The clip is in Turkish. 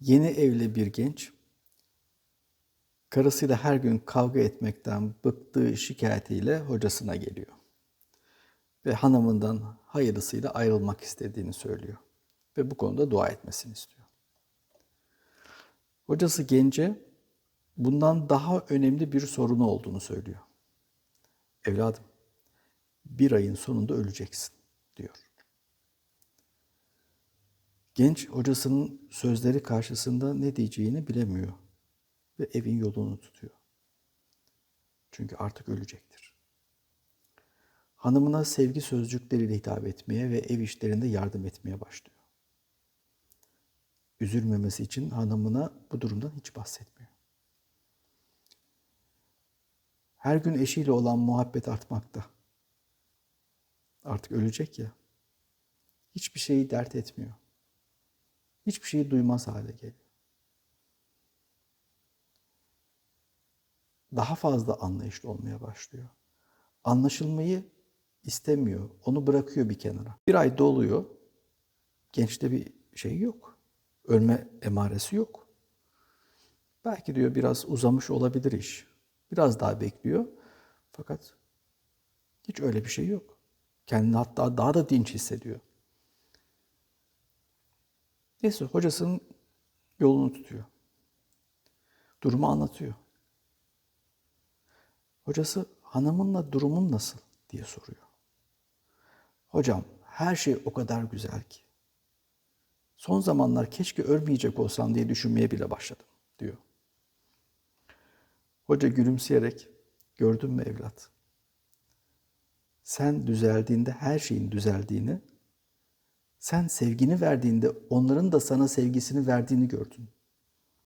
Yeni evli bir genç karısıyla her gün kavga etmekten bıktığı şikayetiyle hocasına geliyor. Ve hanımından hayırlısıyla ayrılmak istediğini söylüyor. Ve bu konuda dua etmesini istiyor. Hocası gence bundan daha önemli bir sorunu olduğunu söylüyor. Evladım, bir ayın sonunda öleceksin diyor. Genç hocasının sözleri karşısında ne diyeceğini bilemiyor ve evin yolunu tutuyor. Çünkü artık ölecektir. Hanımına sevgi sözcükleriyle hitap etmeye ve ev işlerinde yardım etmeye başlıyor. Üzülmemesi için hanımına bu durumdan hiç bahsetmiyor. Her gün eşiyle olan muhabbet artmakta. Artık ölecek ya. Hiçbir şeyi dert etmiyor. Hiçbir şeyi duymaz hale geliyor. Daha fazla anlayışlı olmaya başlıyor. Anlaşılmayı istemiyor. Onu bırakıyor bir kenara. Bir ay doluyor. Gençte bir şey yok. Ölme emaresi yok. Belki diyor biraz uzamış olabilir iş. Biraz daha bekliyor. Fakat hiç öyle bir şey yok. Kendini hatta daha da dinç hissediyor. Neyse hocasının yolunu tutuyor. Durumu anlatıyor. Hocası hanımınla durumun nasıl diye soruyor. Hocam her şey o kadar güzel ki. Son zamanlar keşke ölmeyecek olsam diye düşünmeye bile başladım diyor. Hoca gülümseyerek gördün mü evlat? Sen düzeldiğinde her şeyin düzeldiğini, sen sevgini verdiğinde onların da sana sevgisini verdiğini gördün.